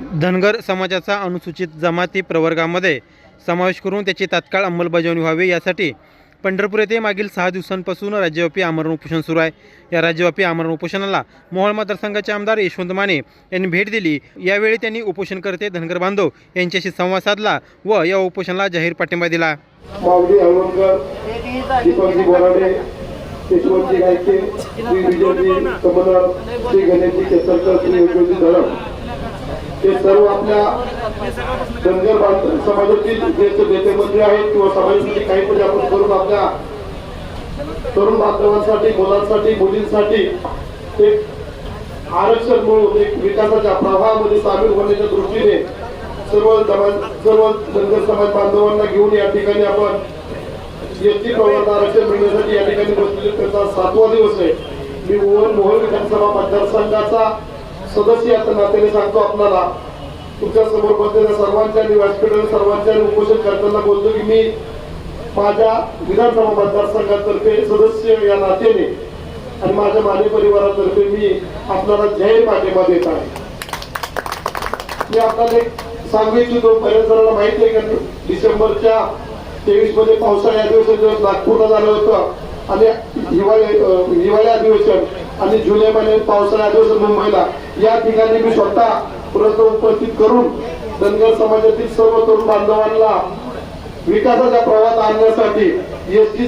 धनगर समाजाचा अनुसूचित जमाती प्रवर्गामध्ये समावेश करून त्याची तात्काळ अंमलबजावणी व्हावी यासाठी पंढरपूर येथे मागील सहा दिवसांपासून राज्यव्यापी आमरण उपोषण सुरू आहे. या राज्यव्यापी आमरण उपोषणाला मोहोळ मतदारसंघाचे आमदार यशवंत माने यांनी भेट दिली. यावेळी त्यांनी उपोषणकर्ते धनगर बांधव यांच्याशी संवाद साधला व या उपोषणाला जाहीर पाठिंबा दिला. माऊली हे सर्व आपल्या धनगर बांध- समाजातील ज्येष्ठ नेते मंत्री आहेत किंवा समाजासाठी काहीतरी आपण करून आपल्या तरुण बांधवांसाठी मुलांसाठी मुलींसाठी एक आरक्षण म्हणून एक विकासाच्या प्रवाहामध्ये सामील होण्याच्या दृष्टीने सर्व समाज सर्व धनगर समाज बांधवांना घेऊन या ठिकाणी आपण एसटी प्रवर्गात आरक्षण मिळण्यासाठी या ठिकाणी बसलेले त्याचा सातवा दिवस आहे. मी मोहन मोहन विधानसभा मतदारसंघाचा सदस्य आता नात्याने सांगतो आपल्याला तुमच्यासमोर बसलेल्या सर्वांच्या आणि व्यासपीठावर सर्वांच्या आणि उपोषण करताना बोलतो की मी माझ्या विधानसभा मतदारसंघातर्फे सदस्य या नात्याने आणि माझ्या माने परिवारातर्फे मी आपल्याला जाहीर पाठिंबा देत आहे. मी आपल्याला एक सांगू इच्छितो बऱ्याच जणांना माहिती आहे का डिसेंबरच्या तेवीसमध्ये पावसाळी अधिवेशन नागपूरला झालं होतं आणि हिवाळी हिवाळी अधिवेशन. आणि जुलै महिन्यात पावसाळी अधिवेशन मुंबईला या ठिकाणी मी स्वतः प्रश्न उपस्थित करून धनगर समाजातील सर्व तरुण बांधवांना विकासाच्या प्रवाहात आणण्यासाठी एस